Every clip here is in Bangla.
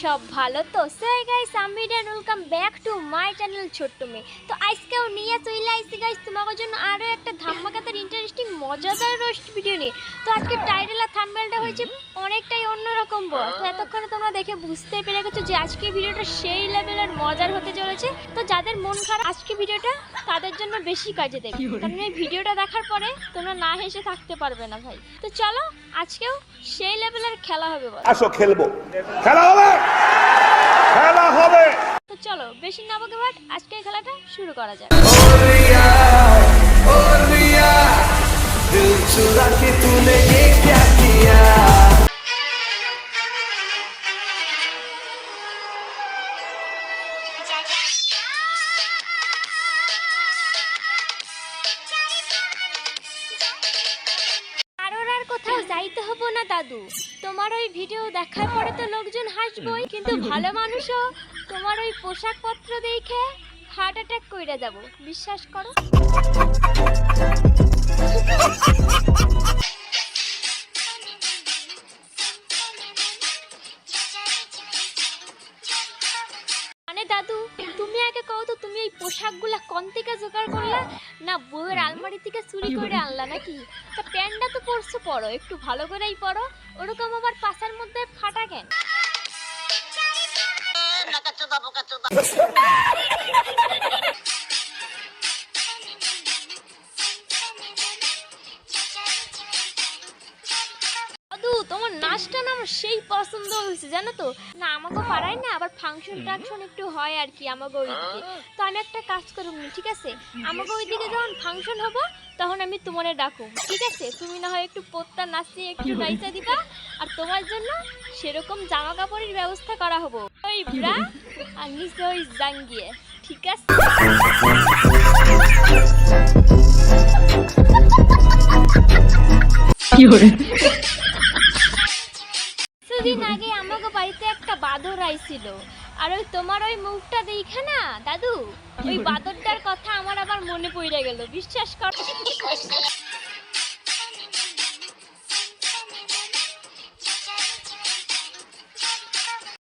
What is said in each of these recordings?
সব ভালো তো? সেই গাইস আমি rain welcome back to my channel ছোট্ট মেয়ে। তো আজকেও নিয়ে চলে আইসি গাইস তোমাদের জন্য আরও একটা ধামাকাতার ইন্টারেস্টিং মজাদার রোস্ট ভিডিও নিয়ে। তো আজকে টাইটেল আর থাম্বনেলটা হয়েছে অনেকটাই অন্যরকম তো এতক্ষণে তোমরা দেখে বুঝতে পেরে গেছো যে আজকে ভিডিওটা সেই লেভেলের মজার হতে চলেছে। তো যাদের মন খারাপ আজকে ভিডিওটা তাদের জন্য বেশি কাজে দেবে। কারণ এই ভিডিওটা দেখার পরে তোমরা না হেসে থাকতে পারবে না ভাই। তো চলো আজকেও সেই লেভেলের খেলা হবে বলো। আসো খেলব। খেলা হবে! খেলা হবে! তো চলো বেশি না বকে বাট আজকের খেলাটা শুরু করা যাক। दिल चुरा के तूने ये क्या किया কারোর আর কোথাও যাইতে হবো না দাদু তোমার ওই ভিডিও দেখার পরে তো লোকজন হাসবই কিন্তু ভালো মানুষও তোমার ওই পোশাকপত্র দেখে হার্ট অ্যাটাক কইরা যাব বিশ্বাস করো দাদু, তুমি আগে কও তো তুমি এই পোশাকগুলা কোন থেকে জোগাড় করলা? না, বউয়ের আলমারি থেকে চুরি করে আনলা নাকি? তা প্যান্টটা তো পরছো পরো, একটু ভালো করেই পরো। ওরকম আবার পাশার মধ্যে ফাটা কেন? নাচটা না আমার সেই পছন্দ হয়েছে জানো তো? না আমাকে পারায় না আবার ফাংশন টাংশন একটু হয় আর কি আমাকে ওইদিকে। তো আমি একটা কাজ করুম নি, ঠিক আছে? আমাকে ওইদিকে যখন ফাংশন হব তখন আমি তোমারে ডাকুম ঠিক আছে? তুমি না হয় একটু পোত্তা নাচিয়ে একটু নাইচা দিবা আর তোমার জন্য সেরকম জামা কাপড়ের ব্যবস্থা করা হব। ওই ব্রা আর নিচে ওই জাঙ্গিয়ে ঠিক আছে? কিছুদিন আইছিল আর ওই তোমার ওই মুখটা দেখে না, দাদু? ওই বাদরটার কথা আমার আবার মনে পড়ে গেল, বিশ্বাস কর।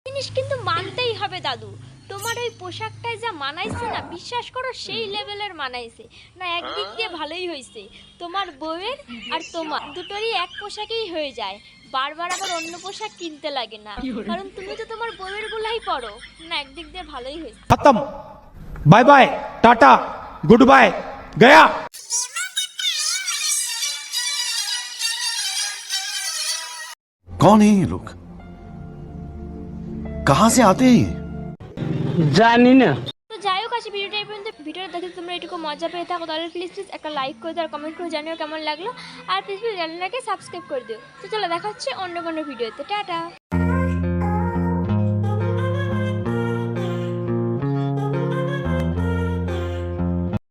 জিনিস কিন্তু মানতেই হবে, দাদু। তোমার ওই পোশাকটায় যা মানাইছে না বিশ্বাস করো সেই লেভেলের মানাইছে না একদিক দিয়ে ভালোই হয়েছে তোমার বউয়ের আর তোমার দুটোরই এক পোশাকেই হয়ে যায় বারবার আবার অন্য পোশাক কিনতে লাগে না কারণ তুমি তো তোমার বউয়ের গুলাই পরো না একদিক দিয়ে ভালোই হয়েছে खत्म bye bye tata good bye गया कौन है ये लोग कहां से आते हैं ये জানি না তো যাই হোক আসি ভিডিওটা এই পর্যন্ত। ভিডিওটা দেখে তোমরা এটুকু মজা পেয়ে থাকো। তাহলে প্লিজ প্লিজ একটা লাইক করে দাও আর কমেন্ট করে জানিও কেমন লাগল। আর প্লিজ প্লিজ চ্যানেলটাকে সাবস্ক্রাইব করে দিও। তো চলো, দেখা হচ্ছে অন্য কোনো ভিডিওতে। টাটা।